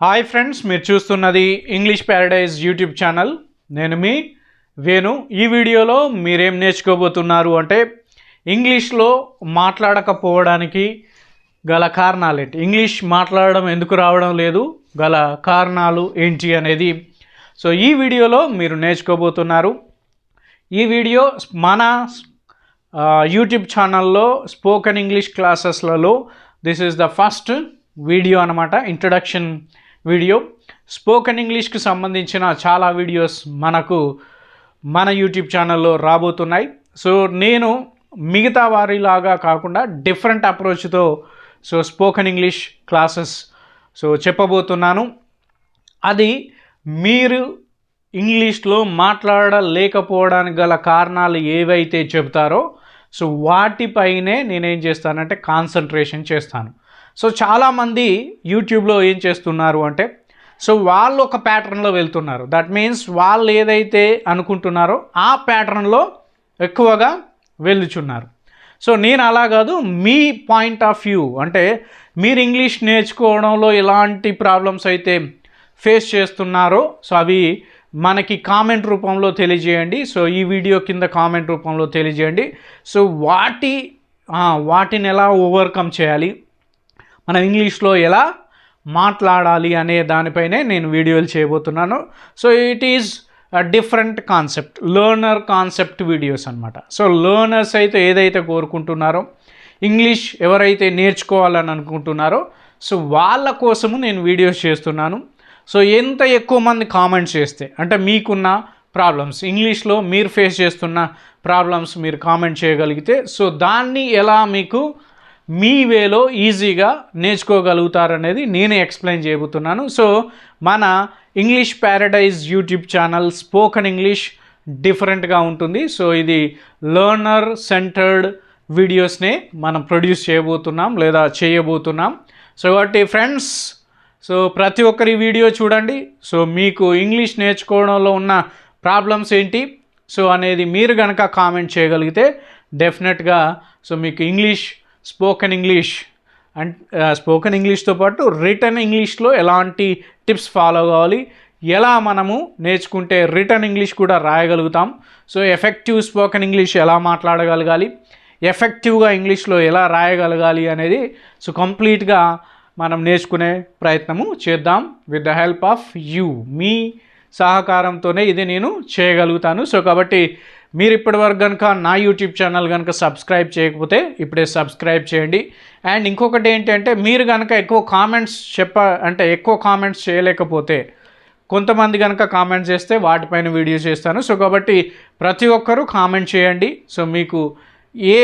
Hi friends మీరు చూస్తున్నది English paradise YouTube channel. నేను మీ వేణు. ఈ వీడియోలో మీరేం నేర్చుకోబోతున్నారు అంటే ఇంగ్లీష్లో మాట్లాడకపోవడానికి గల కారణాలు ఏంటి? ఇంగ్లీష్ మాట్లాడడం ఎందుకు రావడం లేదు? గల కారణాలు ఏంటి అనేది. సో ఈ వీడియోలో మీరు నేర్చుకోబోతున్నారు. ఈ వీడియో మన యూట్యూబ్ ఛానల్లో spoken English క్లాసెస్లలో this is the first video అనమాట ఇంట్రడక్షన్ వీడియో. స్పోకెన్ ఇంగ్లీష్కి సంబంధించిన చాలా వీడియోస్ మనకు మన యూట్యూబ్ ఛానల్లో రాబోతున్నాయి. సో నేను మిగతా వారిలాగా కాకుండా different అప్రోచ్తో so spoken English classes so చెప్పబోతున్నాను. అది మీరు ఇంగ్లీష్లో మాట్లాడలేకపోవడానికి గల కారణాలు ఏవైతే చెబుతారో సో వాటిపైనే నేనేం చేస్తానంటే కాన్సన్ట్రేషన్ చేస్తాను. సో చాలామంది యూట్యూబ్లో ఏం చేస్తున్నారు అంటే సో వాళ్ళు ఒక ప్యాటర్న్లో వెళ్తున్నారు. దట్ మీన్స్ వాళ్ళు ఏదైతే అనుకుంటున్నారో ఆ ప్యాటర్న్లో ఎక్కువగా వెళ్ళుచున్నారు. సో నేను అలా కాదు మీ పాయింట్ ఆఫ్ వ్యూ అంటే మీరు ఇంగ్లీష్ నేర్చుకోవడంలో ఎలాంటి ప్రాబ్లమ్స్ అయితే ఫేస్ చేస్తున్నారో సో అవి మనకి కామెంట్ రూపంలో తెలియజేయండి. సో ఈ వీడియో కింద కామెంట్ రూపంలో తెలియజేయండి. సో వాటి వాటిని ఎలా ఓవర్కమ్ చేయాలి? మనం ఇంగ్లీష్లో ఎలా మాట్లాడాలి అనే దానిపైనే నేను వీడియోలు చేయబోతున్నాను. So it is different concept learner concept videos అనమాట సో లర్నర్స్ అయితే ఏదైతే కోరుకుంటున్నారో ఇంగ్లీష్ ఎవరైతే నేర్చుకోవాలని అనుకుంటున్నారో సో వాళ్ళ కోసము నేను వీడియోస్ చేస్తున్నాను. సో ఎంత ఎక్కువ మంది కామెంట్స్ చేస్తే అంటే మీకున్న ప్రాబ్లమ్స్ ఇంగ్లీష్లో మీరు ఫేస్ చేస్తున్న ప్రాబ్లమ్స్ మీరు కామెంట్ చేయగలిగితే సో దాన్ని ఎలా మీకు మీ వేలో ఈజీగా నేర్చుకోగలుగుతారనేది నేను ఎక్స్ప్లెయిన్ చేయబోతున్నాను. సో మన English paradise YouTube channel spoken English డిఫరెంట్గా ఉంటుంది. సో ఇది లర్నర్ సెంటర్డ్ వీడియోస్నే మనం ప్రొడ్యూస్ చేయబోతున్నాం లేదా చేయబోతున్నాం. సో కాబట్టి ఫ్రెండ్స్ సో ప్రతి ఒక్కరి వీడియో చూడండి. సో మీకు ఇంగ్లీష్ నేర్చుకోవడంలో ఉన్న ప్రాబ్లమ్స్ ఏంటి? సో అనేది మీరు కనుక కామెంట్ చేయగలిగితే డెఫినెట్గా సో మీకు English spoken English and spoken ఇంగ్లీష్తో పాటు రిటర్న్ ఇంగ్లీష్లో ఎలాంటి టిప్స్ ఫాలో కావాలి ఎలా మనము నేర్చుకుంటే రిటర్న్ ఇంగ్లీష్ కూడా రాయగలుగుతాం. సో ఎఫెక్టివ్ స్పోకెన్ ఇంగ్లీష్ ఎలా మాట్లాడగలగాలి ఎఫెక్టివ్గా ఇంగ్లీష్లో ఎలా రాయగలగాలి అనేది సో కంప్లీట్గా మనం నేర్చుకునే ప్రయత్నము చేద్దాం. With the help of you మీ సహకారంతోనే ఇది నేను చేయగలుగుతాను. సో కాబట్టి మీరు ఇప్పటివరకు కనుక నా యూట్యూబ్ ఛానల్ కనుక సబ్స్క్రైబ్ చేయకపోతే ఇప్పుడే సబ్స్క్రైబ్ చేయండి. అండ్ ఇంకొకటి ఏంటంటే మీరు కనుక ఎక్కువ కామెంట్స్ చెప్ప అంటే ఎక్కువ కామెంట్స్ చేయలేకపోతే కొంతమంది కనుక కామెంట్స్ చేస్తే వాటిపైన వీడియో చేస్తాను. సో కాబట్టి ప్రతి ఒక్కరూ కామెంట్ చేయండి. సో మీకు ఏ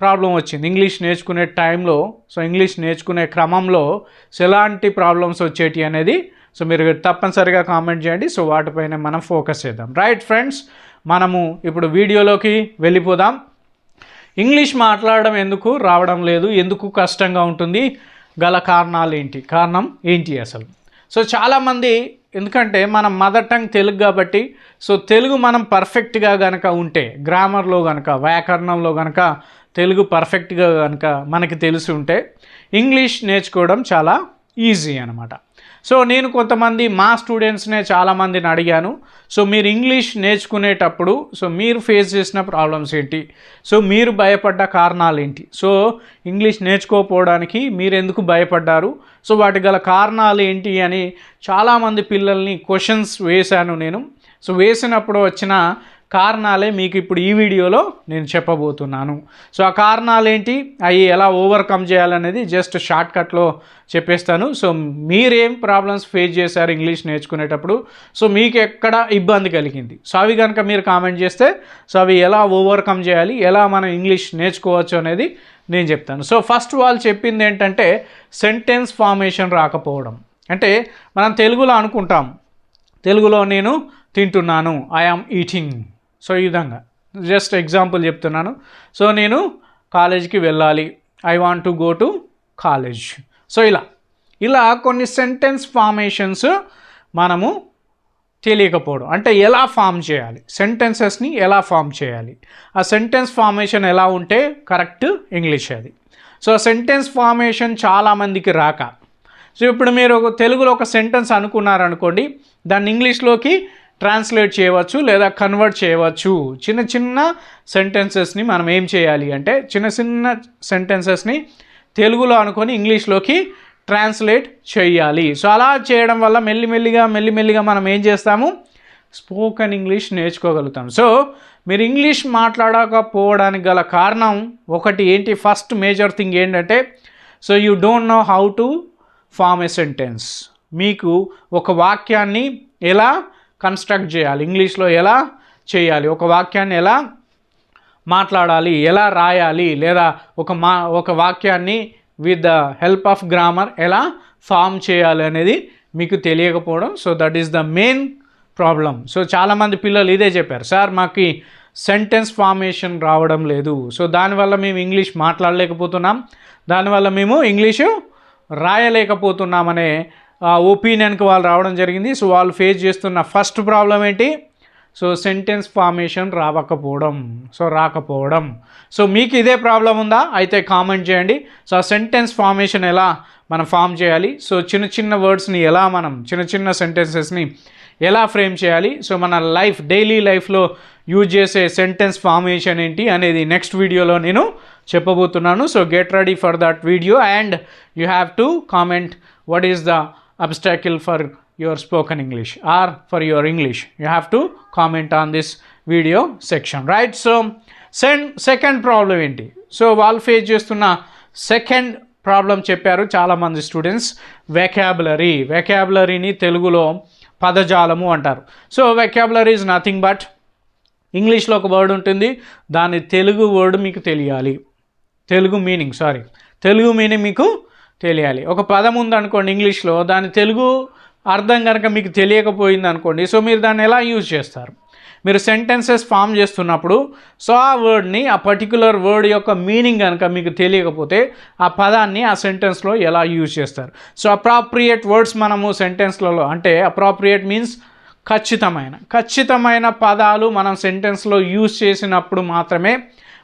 ప్రాబ్లం వచ్చింది? ఇంగ్లీష్ నేర్చుకునే టైంలో సో ఇంగ్లీష్ నేర్చుకునే క్రమంలో సో ఎలాంటి ప్రాబ్లమ్స్ వచ్చేటి అనేది సో మీరు తప్పనిసరిగా కామెంట్ చేయండి. సో వాటిపైన మనం ఫోకస్ చేద్దాం. రైట్ ఫ్రెండ్స్ మనము ఇప్పుడు వీడియోలోకి వెళ్ళిపోదాం. ఇంగ్లీష్ మాట్లాడడం ఎందుకు? రావడం లేదు. ఎందుకు కష్టంగా ఉంటుంది? గల కారణాలు ఏంటి? కారణం ఏంటి అసలు? సో చాలామంది ఎందుకంటే మనం మదర్ టంగ్ తెలుగు కాబట్టి సో తెలుగు మనం పర్ఫెక్ట్గా కనుక ఉంటే గ్రామర్లో కనుక వ్యాకరణంలో కనుక తెలుగు పర్ఫెక్ట్గా కనుక మనకి తెలిసి ఉంటే ఇంగ్లీష్ నేర్చుకోవడం చాలా ఈజీ అనమాట సో నేను కొంతమంది మా స్టూడెంట్స్నే చాలామందిని అడిగాను. సో మీరు ఇంగ్లీష్ నేర్చుకునేటప్పుడు సో మీరు ఫేస్ చేసిన ప్రాబ్లమ్స్ ఏంటి? సో మీరు భయపడ్డ కారణాలు ఏంటి? సో ఇంగ్లీష్ నేర్చుకోపోవడానికి మీరు ఎందుకు భయపడ్డారు? సో వాటి గల కారణాలు ఏంటి అని చాలామంది పిల్లల్ని క్వశ్చన్స్ వేశాను నేను. సో వేసినప్పుడు వచ్చిన కారణాలే మీకు ఇప్పుడు ఈ వీడియోలో నేను చెప్పబోతున్నాను. సో ఆ కారణాలు ఏంటి అవి ఎలా ఓవర్కమ్ చేయాలనేది జస్ట్ షార్ట్ కట్లో చెప్పేస్తాను. సో మీరేం ప్రాబ్లమ్స్ ఫేస్ చేశారు ఇంగ్లీష్ నేర్చుకునేటప్పుడు? సో మీకు ఎక్కడ ఇబ్బంది కలిగింది? సో అవి కనుక మీరు కామెంట్ చేస్తే సో అవి ఎలా ఓవర్కమ్ చేయాలి? ఎలా మనం ఇంగ్లీష్ నేర్చుకోవచ్చు అనేది నేను చెప్తాను. సో ఫస్ట్ వాళ్ళు చెప్పింది ఏంటంటే సెంటెన్స్ ఫార్మేషన్ రాకపోవడం. అంటే మనం తెలుగులో అనుకుంటాం. తెలుగులో నేను తింటున్నాను. ఐ ఆమ్ ఈటింగ్ సో ఈ విధంగా. జస్ట్ ఎగ్జాంపుల్ చెప్తున్నాను. సో నేను కాలేజీకి వెళ్ళాలి. I want to go to college so ఇలా. ఇలా కొన్ని సెంటెన్స్ ఫార్మేషన్స్ మనము తెలియకపోవడం. అంటే ఎలా ఫామ్ చేయాలి? సెంటెన్సెస్ని ఎలా ఫామ్ చేయాలి? ఆ సెంటెన్స్ ఫార్మేషన్ ఎలా ఉంటే కరెక్ట్ ఇంగ్లీష్ అది. సో సెంటెన్స్ ఫార్మేషన్ చాలామందికి రాక. సో ఇప్పుడు మీరు ఒక తెలుగులో ఒక సెంటెన్స్ అనుకున్నారనుకోండి దాన్ని ఇంగ్లీష్లోకి ట్రాన్స్లేట్ చేయవచ్చు లేదా కన్వర్ట్ చేయవచ్చు. చిన్న చిన్న సెంటెన్సెస్ని మనం ఏం చేయాలి అంటే చిన్న చిన్న సెంటెన్సెస్ని తెలుగులో అనుకొని ఇంగ్లీష్లోకి ట్రాన్స్లేట్ చేయాలి. సో అలా చేయడం వల్ల మెల్లిమెల్లిగా మెల్లిమెల్లిగా మనం ఏం చేస్తాము? స్పోకెన్ ఇంగ్లీష్ నేర్చుకోగలుగుతాం. సో మీరు ఇంగ్లీష్ మాట్లాడకపోవడానికి గల కారణం ఒకటి ఏంటి? ఫస్ట్ మేజర్ థింగ్ ఏంటంటే so you don't know how to form a sentence. మీకు ఒక వాక్యాన్ని ఎలా కన్స్ట్రక్ట్ చేయాలి. ఇంగ్లీష్లో ఎలా చేయాలి? ఒక వాక్యాన్ని ఎలా మాట్లాడాలి? ఎలా రాయాలి? లేదా ఒక మా ఒక వాక్యాన్ని with the help of grammar ఎలా ఫామ్ చేయాలి అనేది మీకు తెలియకపోవడం. So that is the main problem so చాలామంది పిల్లలు ఇదే చెప్పారు. సార్ మాకు సెంటెన్స్ ఫార్మేషన్ రావడం లేదు. సో దానివల్ల మేము ఇంగ్లీష్ మాట్లాడలేకపోతున్నాం. దానివల్ల మేము ఇంగ్లీషు రాయలేకపోతున్నామనే ఒపీనియన్కి వాళ్ళు రావడం జరిగింది. సో వాళ్ళు ఫేస్ చేస్తున్న ఫస్ట్ ప్రాబ్లం ఏంటి? సో సెంటెన్స్ ఫార్మేషన్ రావకపోవడం. సో రాకపోవడం. సో మీకు ఇదే ప్రాబ్లం ఉందా? అయితే కామెంట్ చేయండి. సో ఆ సెంటెన్స్ ఫార్మేషన్ ఎలా మనం ఫామ్ చేయాలి? సో చిన్న చిన్న వర్డ్స్ని ఎలా మనం చిన్న చిన్న సెంటెన్సెస్ని ఎలా ఫ్రేమ్ చేయాలి? సో మన లైఫ్ డైలీ లైఫ్లో యూజ్ చేసే సెంటెన్స్ ఫార్మేషన్ ఏంటి అనేది నెక్స్ట్ వీడియోలో నేను చెప్పబోతున్నాను. So get ready for that video. And you have to comment what is the obstacle for your spoken English or for your English you have to comment on this video section right so send second problem ఏంటి? So వాళ్ళు face చేస్తున్న second problem చెప్పారు చాలామంది students vocabulary వెకాబులరీని తెలుగులో పదజాలము అంటారు. So vocabulary is nothing but ఇంగ్లీష్లో ఒక వర్డ్ ఉంటుంది. దాని తెలుగు వర్డ్ మీకు తెలియాలి. Telugu meaning sorry Telugu meaning మీకు తెలియాలి. ఒక పదం ఉందనుకోండి ఇంగ్లీష్లో దాని తెలుగు అర్థం కనుక మీకు తెలియకపోయింది అనుకోండి సో మీరు దాన్ని ఎలా యూజ్ చేస్తారు? మీరు సెంటెన్సెస్ ఫామ్ చేస్తున్నప్పుడు సో ఆ వర్డ్ని ఆ పర్టికులర్ వర్డ్ యొక్క మీనింగ్ కనుక మీకు తెలియకపోతే ఆ పదాన్ని ఆ సెంటెన్స్లో ఎలా యూజ్ చేస్తారు? సో అప్రాప్రియేట్ వర్డ్స్ మనము సెంటెన్స్లలో అంటే అప్రాప్రియేట్ మీన్స్ ఖచ్చితమైన. ఖచ్చితమైన పదాలు మనం సెంటెన్స్లో యూజ్ చేసినప్పుడు మాత్రమే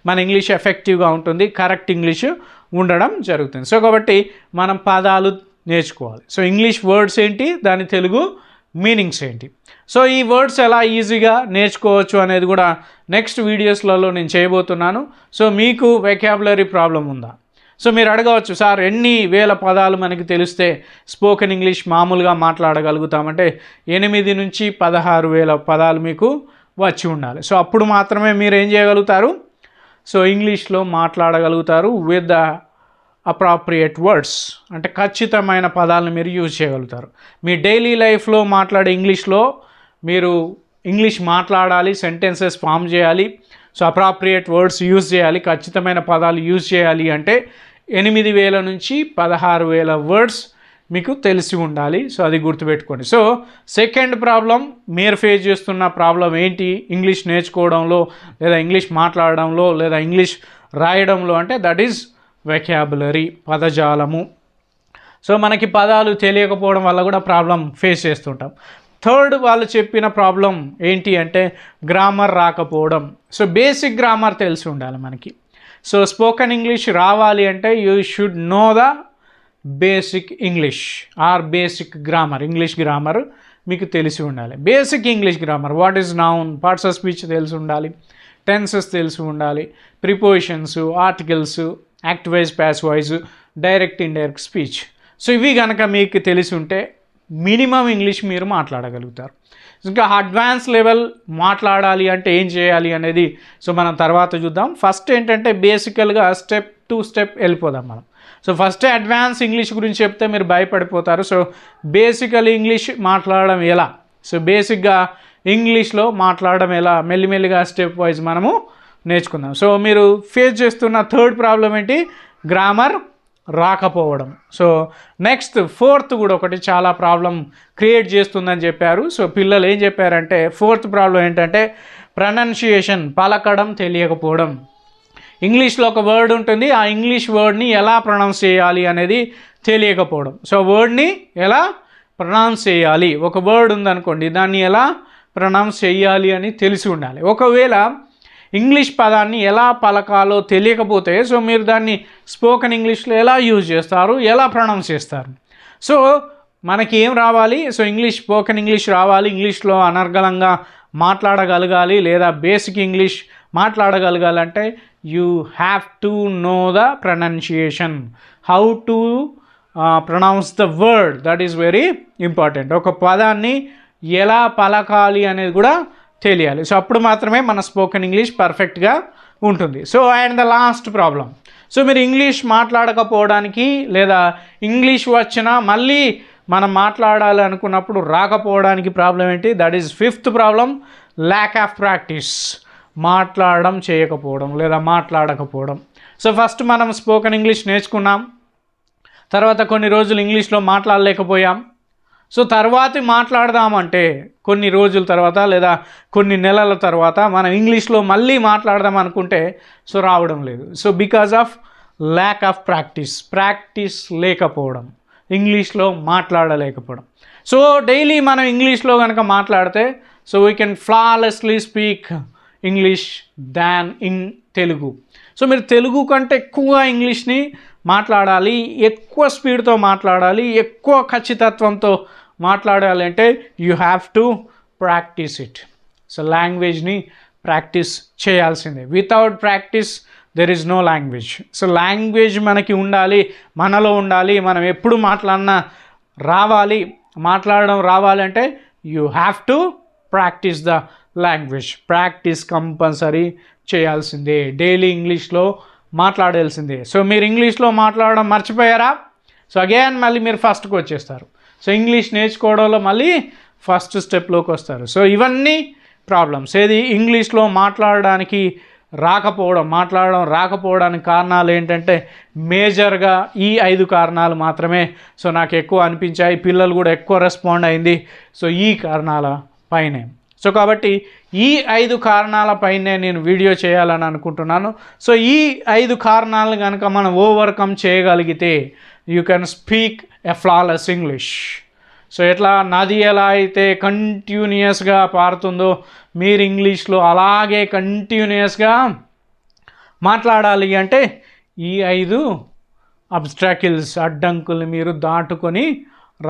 మన ఇంగ్లీష్ ఎఫెక్టివ్గా ఉంటుంది కరెక్ట్ ఇంగ్లీష్ ఉండడం జరుగుతుంది. సో కాబట్టి మనం పదాలు నేర్చుకోవాలి. సో ఇంగ్లీష్ వర్డ్స్ ఏంటి? దాని తెలుగు మీనింగ్స్ ఏంటి? సో ఈ వర్డ్స్ ఎలా ఈజీగా నేర్చుకోవచ్చు అనేది కూడా నెక్స్ట్ వీడియోస్లలో నేను చేయబోతున్నాను. సో మీకు వెకాబులరీ ప్రాబ్లం ఉందా? సో మీరు అడగవచ్చు సార్ ఎన్ని వేల పదాలు మనకి తెలిస్తే స్పోకెన్ ఇంగ్లీష్ మామూలుగా మాట్లాడగలుగుతామంటే ఎనిమిది నుంచి పదహారు వేల పదాలు మీకు వచ్చి ఉండాలి. సో అప్పుడు మాత్రమే మీరు ఏం చేయగలుగుతారు? సో ఇంగ్లీష్లో మాట్లాడగలుగుతారు విత్ ద అప్రాప్రియేట్ వర్డ్స్ అంటే ఖచ్చితమైన పదాలను మీరు యూజ్ చేయగలుగుతారు. మీ డైలీ లైఫ్లో మాట్లాడే ఇంగ్లీష్లో మీరు ఇంగ్లీష్ మాట్లాడాలి సెంటెన్సెస్ ఫామ్ చేయాలి సో అప్రాప్రియేట్ వర్డ్స్ యూజ్ చేయాలి ఖచ్చితమైన పదాలు యూజ్ చేయాలి అంటే ఎనిమిది వేల నుంచి పదహారు వేల వర్డ్స్ మీకు తెలిసి ఉండాలి. సో అది గుర్తుపెట్టుకోండి. సో సెకండ్ ప్రాబ్లం మీరు ఫేస్ చేస్తున్న ప్రాబ్లం ఏంటి? ఇంగ్లీష్ నేర్చుకోవడంలో లేదా ఇంగ్లీష్ మాట్లాడడంలో లేదా ఇంగ్లీష్ రాయడంలో అంటే దట్ ఈజ్ వెకాబులరీ పదజాలము. సో మనకి పదాలు తెలియకపోవడం వల్ల కూడా ప్రాబ్లం ఫేస్ చేస్తుంటాం. థర్డ్ వాళ్ళు చెప్పిన ప్రాబ్లం ఏంటి అంటే గ్రామర్ రాకపోవడం. సో బేసిక్ గ్రామర్ తెలిసి ఉండాలి మనకి. సో స్పోకెన్ ఇంగ్లీష్ రావాలి అంటే you should know the basic English or basic grammar English grammar మీకు తెలిసి ఉండాలి. Basic English grammar what is noun parts of speech తెలిసి ఉండాలి టెన్సెస్ తెలిసి ఉండాలి prepositions articles active voice passive voice direct indirect speech so ఇవి కనుక మీకు తెలిసి ఉంటే మినిమం ఇంగ్లీష్ మీరు మాట్లాడగలుగుతారు. ఇంకా అడ్వాన్స్ లెవెల్ మాట్లాడాలి అంటే ఏం చేయాలి అనేది సో మనం తర్వాత చూద్దాం. ఫస్ట్ ఏంటంటే బేసికల్గా స్టెప్ టు స్టెప్ వెళ్ళిపోదాం మనం. సో ఫస్ట్ అడ్వాన్స్ ఇంగ్లీష్ గురించి చెప్తే మీరు భయపడిపోతారు. సో బేసికల్ ఇంగ్లీష్ మాట్లాడడం ఎలా? సో బేసిక్గా ఇంగ్లీష్లో మాట్లాడడం ఎలా? మెల్లిమెల్లిగా స్టెప్ వైజ్ మనము నేర్చుకుందాం. సో మీరు ఫేస్ చేస్తున్న థర్డ్ ప్రాబ్లం ఏంటి? గ్రామర్ రాకపోవడం. సో నెక్స్ట్ ఫోర్త్ కూడా ఒకటి చాలా ప్రాబ్లం క్రియేట్ చేస్తుందని చెప్పారు. సో పిల్లలు ఏం చెప్పారంటే ఫోర్త్ ప్రాబ్లం ఏంటంటే ప్రనౌన్సియేషన్ పలకడం తెలియకపోవడం. ఇంగ్లీష్లో ఒక వర్డ్ ఉంటుంది. ఆ ఇంగ్లీష్ వర్డ్ని ఎలా ప్రొనౌన్స్ చేయాలి అనేది తెలియకపోవడం. సో వర్డ్ని ఎలా ప్రొనౌన్స్ చేయాలి? ఒక వర్డ్ ఉందనుకోండి దాన్ని ఎలా ప్రొనౌన్స్ చేయాలి అని తెలిసి ఉండాలి. ఒకవేళ ఇంగ్లీష్ పదాన్ని ఎలా పలకాలో తెలియకపోతే సో మీరు దాన్ని స్పోకెన్ ఇంగ్లీష్లో ఎలా యూజ్ చేస్తారు? ఎలా ప్రొనౌన్స్ చేస్తారు? సో మనకి ఏం రావాలి? సో ఇంగ్లీష్ స్పోకెన్ ఇంగ్లీష్ రావాలి. ఇంగ్లీష్లో అనర్గళంగా మాట్లాడగలగాలి లేదా basic English మాట్లాడగలగాలంటే you have to know the pronunciation. How to pronounce the word. That is very important. ఒక పదాన్ని ఎలా పలకాలి అనేది కూడా తెలియాలి. సో అప్పుడు మాత్రమే మన స్పోకెన్ ఇంగ్లీష్ పర్ఫెక్ట్గా ఉంటుంది. So and the last problem so మీరు ఇంగ్లీష్ మాట్లాడకపోవడానికి లేదా ఇంగ్లీష్ వచ్చినా మళ్ళీ మనం మాట్లాడాలి అనుకున్నప్పుడు రాకపోవడానికి ప్రాబ్లం ఏంటి? That is fifth problem lack of practice మాట్లాడడం చేయకపోవడం లేదా మాట్లాడకపోవడం. సో ఫస్ట్ మనం స్పోకెన్ ఇంగ్లీష్ నేర్చుకున్నాం. తర్వాత కొన్ని రోజులు ఇంగ్లీష్లో మాట్లాడలేకపోయాం. సో తర్వాతి మాట్లాడదామంటే కొన్ని రోజుల తర్వాత లేదా కొన్ని నెలల తర్వాత మనం ఇంగ్లీష్లో మళ్ళీ మాట్లాడదాం అనుకుంటే సో రావడం లేదు. So because of lack of practice practice లేకపోవడం ఇంగ్లీష్లో మాట్లాడలేకపోవడం. సో డైలీ మనం ఇంగ్లీష్లో కనుక మాట్లాడితే so we can flawlessly speak English than in Telugu. So మీరు తెలుగు కంటే ఎక్కువ ఇంగ్లీష్ని మాట్లాడాలి ఎక్కువ స్పీడ్తో మాట్లాడాలి ఎక్కువ ఖచ్చితత్వంతో మాట్లాడాలి అంటే you have to practice it. So లాంగ్వేజ్ని practice చేయాల్సిందే. Without practice there is no language so language మనకి ఉండాలి మనలో ఉండాలి మనం ఎప్పుడు మాట్లాడినా రావాలి మాట్లాడడం రావాలంటే you have to practice the language. Practice compulsory చేయాల్సిందే. డైలీ ఇంగ్లీష్లో మాట్లాడాల్సిందే. సో మీరు ఇంగ్లీష్లో మాట్లాడడం మర్చిపోయారా? సో అగైన్ మళ్ళీ మీరు ఫస్ట్కి వచ్చేస్తారు. సో ఇంగ్లీష్ నేర్చుకోవడంలో మళ్ళీ ఫస్ట్ స్టెప్లోకి వస్తారు. సో ఇవన్నీ ప్రాబ్లమ్స్. ఏది? ఇంగ్లీష్లో మాట్లాడడానికి రాకపోవడం మాట్లాడడం రాకపోవడానికి కారణాలు ఏంటంటే మేజర్గా ఈ ఐదు కారణాలు మాత్రమే. సో నాకు ఎక్కువ అనిపించాయి. పిల్లలు కూడా ఎక్కువ రెస్పాండ్ అయింది. సో ఈ కారణాల పైనే. సో కాబట్టి ఈ ఐదు కారణాలపైనే నేను వీడియో చేయాలని అనుకుంటున్నాను. సో ఈ ఐదు కారణాలను కనుక మనం ఓవర్కమ్ చేయగలిగితే you can speak a flawless English so ఎట్లా నది ఎలా అయితే కంటిన్యూస్గా పారుతుందో మీరు ఇంగ్లీష్లో అలాగే కంటిన్యూస్గా మాట్లాడాలి అంటే ఈ ఐదు అబ్స్ట్రాకిల్స్ అడ్డంకుల్ని మీరు దాటుకొని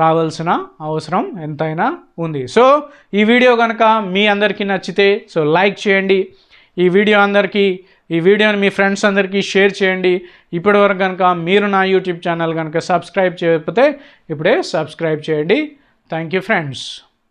రావాల్సిన అవసరం ఎంతైనా ఉంది. సో ఈ వీడియో కనుక మీ అందరికీ నచ్చితే సో లైక్ చేయండి. ఈ వీడియో అందరికీ ఈ వీడియోని మీ ఫ్రెండ్స్ అందరికీ షేర్ చేయండి. ఇప్పటివరకు కనుక మీరు నా యూట్యూబ్ ఛానల్ కనుక సబ్స్క్రైబ్ చేయకపోతే ఇప్పుడే సబ్స్క్రైబ్ చేయండి. Thank you friends.